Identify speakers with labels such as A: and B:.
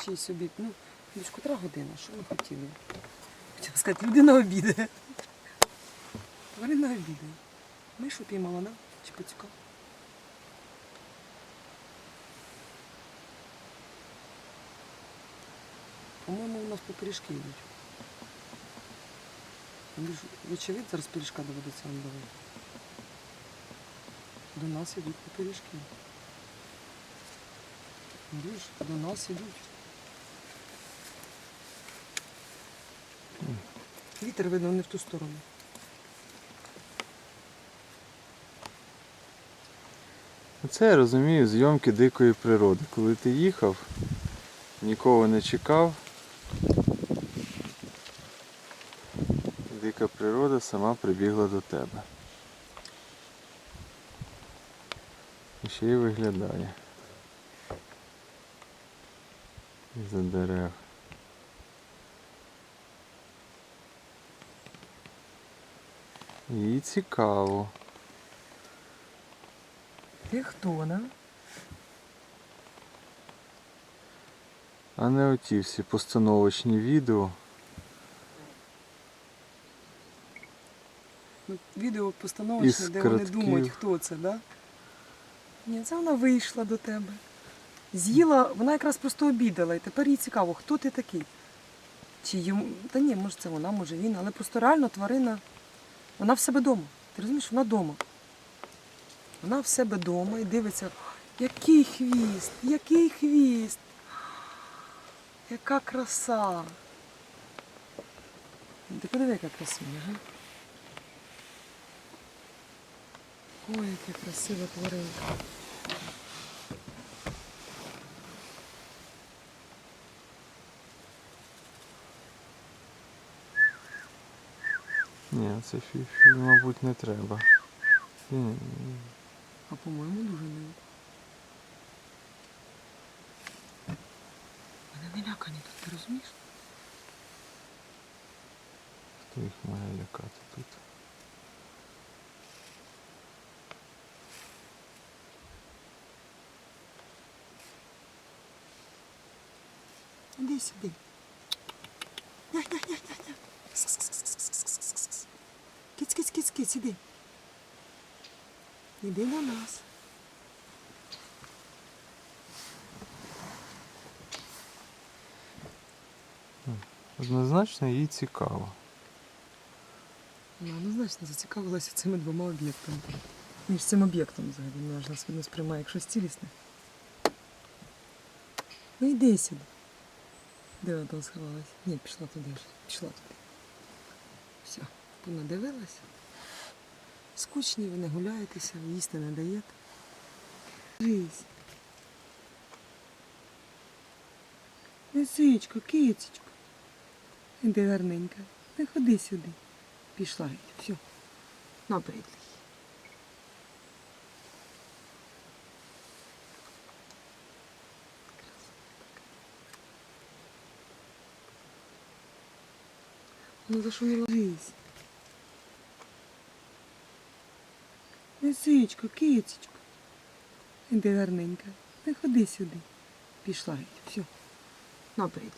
A: Чи собі, ну, десь котра година, що ви хотіли? Хотіла сказати, людина обідає. Тварина обідає. Мишу піймала, да? Чи пацюка? По-моєму, у нас по пиріжки йдуть. Вочевидь, зараз пиріжка доведеться вам давати. До нас йдуть по пиріжки. До нас йдуть. Вітер видно не в ту сторону.
B: Це я розумію зйомки дикої природи. Коли ти їхав, нікого не чекав. Дика природа сама прибігла до тебе. І ще й виглядає. Із-за дерев. Їй цікаво.
A: Ти хто, на?
B: А не оті всі постановочні відео.
A: Ну, відео постановочне,
B: Із
A: де вони
B: кратків.
A: думають, хто це, да? Ні, це вона вийшла до тебе. З'їла, вона якраз просто обідала, і тепер їй цікаво, хто ти такий. Чи йому. Та ні, може це вона, може він, але просто реально тварина. Вона в себе вдома. Ти розумієш, вона вдома. Вона в себе вдома і дивиться, який хвіст, який хвіст. Яка краса. Ти подиви, яка красуня, га? Ой, яка красива тваринка.
B: Ні, це фіфі, мабуть, не треба. Ні,
A: А по-моєму дуже мило. Вони не лякані тут, ти розумієш?
B: Хто їх має лякати тут?
A: Іди сюди. Ня-ня-ня-ня-ня. Киць, киць, киць, киць, іди. Іди до нас.
B: Однозначно їй цікаво.
A: Вона однозначно зацікавилася цими двома об'єктами. Ніж цим об'єктом взагалі. Ж нас не сприймає як щось цілісне. Ну йди сюди. Де вона там сховалась? Ні, пішла туди ж. Пішла туди. Понадивилася. Скучні, ви не гуляєтеся, їсти не даєте. Жись. Лисичко, кицечко. Іди гарненька. Не ходи сюди. Пішла геть. Все. Набридлий. Ну за що не ложись? Лисичко, кицечко. Іди гарненька. Не ходи сюди. Пішла. Все. Набридлий.